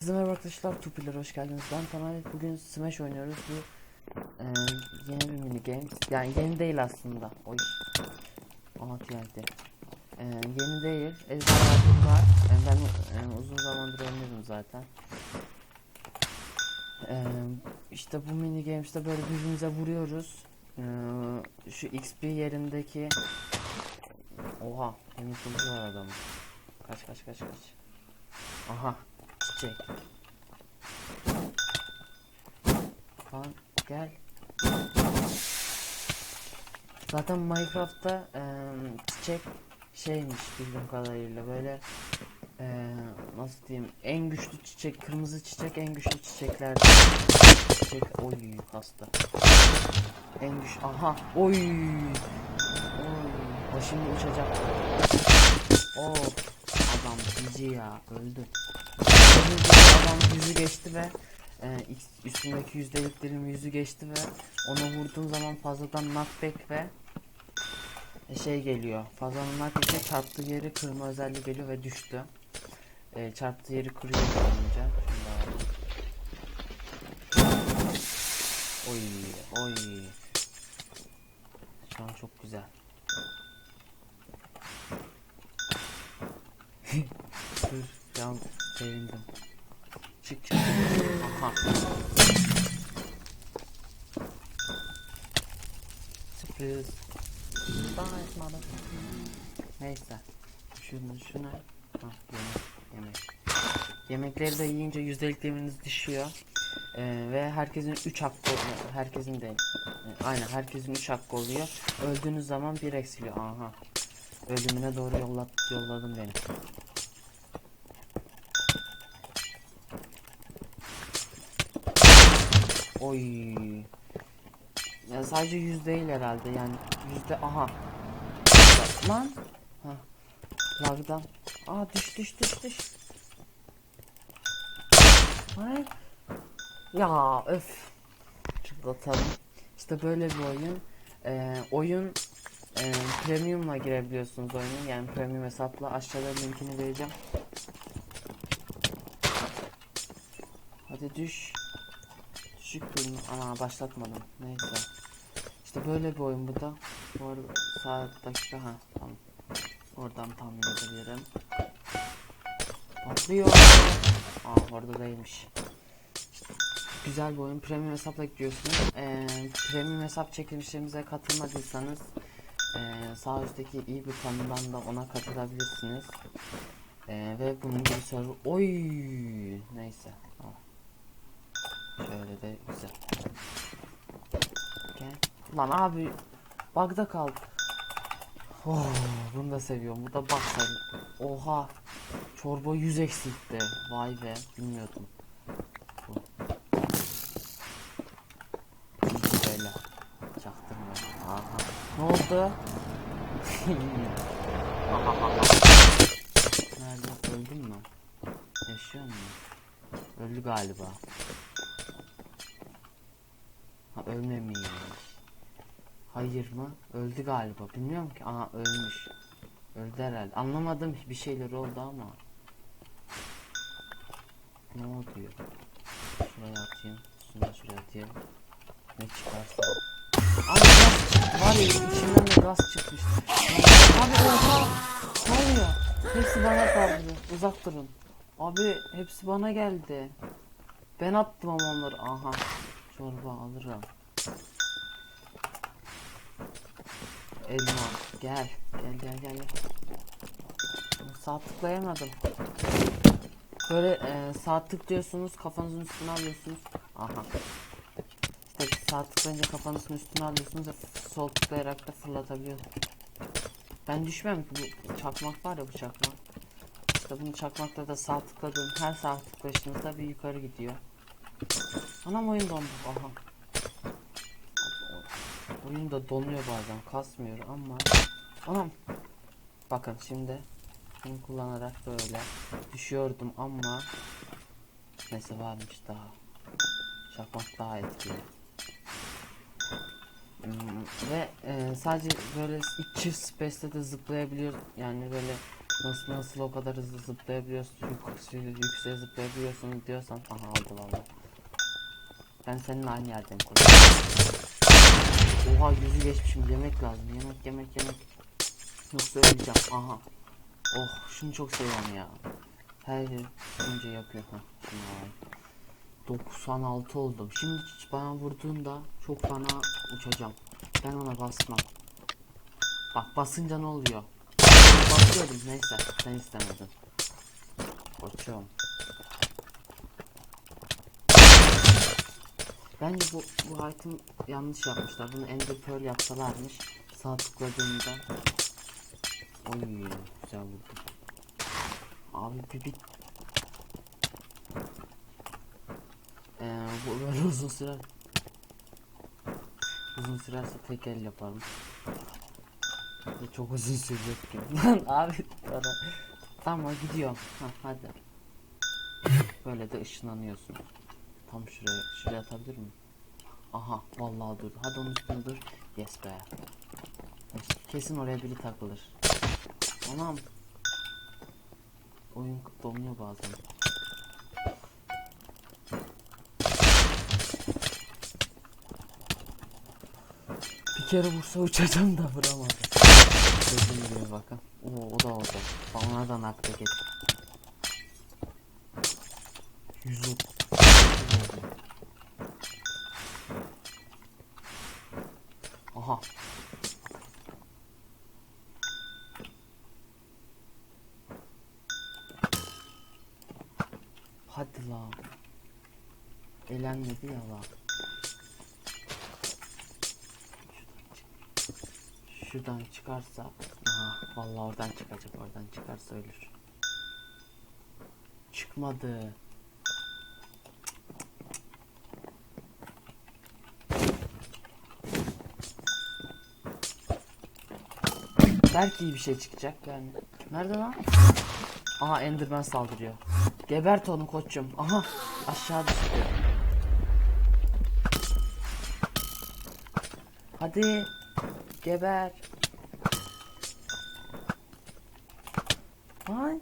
Herkese merhaba arkadaşlar, Tupiler hoş geldiniz. Ben Taner. Bugün Smash oynuyoruz. Bu e, yeni bir mini game. Yani yeni değil aslında. Oy. Aha geldi. E, yeni değil. Ejderhalarım var. E, ben e, uzun zamandır oynuyorum zaten. E, işte bu mini games'te böyle birbirimize vuruyoruz. E, şu XP yerindeki Oha, emin var adamın. Kaç kaç kaç kaç. Aha, çiçek. Lan gel. Zaten Minecraft'ta eee, çiçek şeymiş bildiğim kadarıyla. Böyle eee, nasıl diyeyim en güçlü çiçek kırmızı çiçek en güçlü çiçekler. Çiçek oy hasta. En güç aha oy. Oy başım uçacak. Oh adam cici ya öldü adam yüzü geçti ve e, üstündeki yüzdeliklerin yüzü geçti ve ona vurduğun zaman fazladan knockback ve e, şey geliyor. Fazladan knockback çarptığı yeri kırma özelliği geliyor ve düştü. E, çarptığı yeri kırıyor olunca. Oy oy. Şu an çok güzel. Dur, şu an sevindim. Çık çık. Aha. Sürpriz. Surprise mother. Neyse. Şunu şuna. Hah, yemek, yemek. Yemekleri de yiyince yüzdelik demiriniz düşüyor. Ee, ve herkesin 3 hakkı oluyor. Herkesin. Ee, aynen herkesin 3 hakkı oluyor. Öldüğünüz zaman bir eksiliyor. Aha. Ölümüne doğru yolla, yolladım beni. Oy. Ya sadece yüz değil herhalde yani yüzde aha. Lan. Ha. Lagdan. Aa düş düş düş düş. Ay. Ya öf. Çıtlatalım. İşte böyle bir oyun. Ee, oyun e, premium'la girebiliyorsunuz oyunu. Yani premium hesapla aşağıda linkini vereceğim. Hadi düş. Düşük bölümü ama başlatmadım. Neyse. İşte böyle bir oyun bu da. Bu arada saat dakika ha tamam. Oradan tahmin edebilirim. Patlıyor. Aa orada değilmiş. Güzel bir oyun. Premium hesapla gidiyorsunuz. Ee, premium hesap çekilişlerimize katılmadıysanız ee, sağ üstteki iyi butonundan da ona katılabilirsiniz. Ee, ve bunun gibi server... Oy neyse. Şöyle de güzel. Gel. Lan abi bug'da kaldı. Oh, bunu da seviyorum. Bu da sayılır. Oha. Çorba 100 eksikti. Vay be. Bilmiyordum. Böyle. Çaktırma. Aha. Ne oldu? Nerede? Öldün mü? Yaşıyor mu? Öldü galiba. Ha ölmemiş. Hayır mı? Öldü galiba. Bilmiyorum ki. Aha ölmüş. Öldü herhalde. Anlamadım bir şeyler oldu ama. Ne oluyor? Şuraya atayım. Şunu da şuraya atayım. Ne çıkarsa. Abi gaz çıktı. Var ya içimden de gaz çıkmış. Abi oha. Ne oluyor? Hepsi bana saldırdı. Uzak durun. Abi hepsi bana geldi. Ben attım ama onları. Aha. Çorba alırım. Elma gel. Gel gel gel. gel. Tıklayamadım. Böyle e, sağ tıklıyorsunuz kafanızın üstüne alıyorsunuz. Aha. İşte sağ tıklayınca kafanızın üstüne alıyorsunuz ve sol tıklayarak da fırlatabiliyorsunuz. Ben düşmem ki bu çakmak var ya bu çakmak. İşte bunu çakmakla da sağ tıkladığım her sağ tıklayışınızda bir yukarı gidiyor. Anam oyun dondu. Aha. Oyun da donuyor bazen. Kasmıyor ama. Anam. Bakın şimdi. Bunu kullanarak böyle düşüyordum ama neyse varmış daha. Çakmak daha etkili. Hmm, ve e, sadece böyle çift space'te de zıplayabiliyor. Yani böyle Nasıl nasıl o kadar hızlı zıplayabiliyorsun, yük- yükseğe zıplayabiliyorsun diyorsan aha aldı valla. Ben seninle aynı yerdeyim kuzum. Oha yüzü geçmişim yemek lazım yemek yemek yemek. Yoksa öleceğim aha. Oh şunu çok seviyorum ya. Her önce yapıyor alayım. 96 oldum. Şimdi bana vurduğunda çok fena uçacağım. Ben ona basmam. Bak basınca ne oluyor? Basıyordum neyse sen istemedin. Koçum. Bence bu bu item yanlış yapmışlar. Bunu Ender Pearl yapsalarmış. Sağ tıkladığında Oy güzel vurdu. Abi bir bit ee, bu böyle uzun sürer. Uzun sürerse tek el yaparım. Ve çok uzun sürecek gibi. Lan abi. Tamam gidiyorum. Ha hadi. Böyle de ışınlanıyorsun. Tam şuraya şuraya atabilir miyim? Aha vallahi dur. Hadi onun üstüne dur. Yes be. Kesin oraya biri takılır. Anam. Oyun donuyor bazen. Bir kere vursa uçacağım da vuramadı. Dediğim gibi bakın. Oo, o da oldu. Bana da nakde geç. 130 oldu. Aha. Hadi lan. Elenmedi ya lan. Şuradan çıkarsa aha vallahi oradan çıkacak oradan çıkarsa ölür. Çıkmadı. Belki iyi bir şey çıkacak yani. Nerede lan? Aha Enderman saldırıyor. Gebert onu koçum. Aha aşağı düştü. Hadi geber. Ay.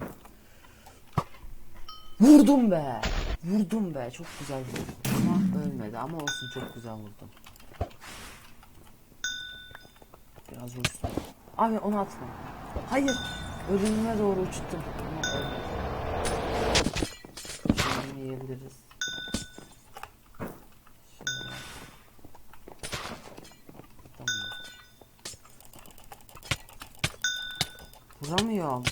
Vurdum be. Vurdum be. Çok güzel vurdum. Ama ölmedi ama olsun çok güzel vurdum. Biraz vursun. Abi onu atma. Hayır. Ölümüme doğru uçtum. Şimdi yiyebiliriz. Şöyle. Tamam. Vuramıyorum.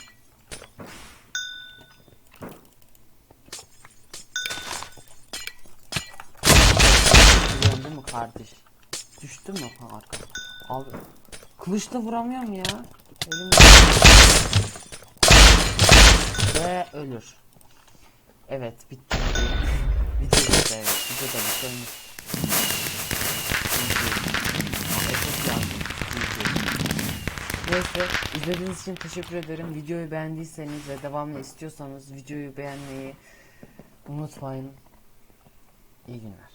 Değil mi kardeş? Düştü mü? Ha arka. Abi kılıçla vuramıyorum ya. Elim ve ölür. Evet bitti. Video bitti evet. Video da bitti. ölmüş. Neyse izlediğiniz için teşekkür ederim. Videoyu beğendiyseniz ve devamını istiyorsanız videoyu beğenmeyi unutmayın. İyi günler.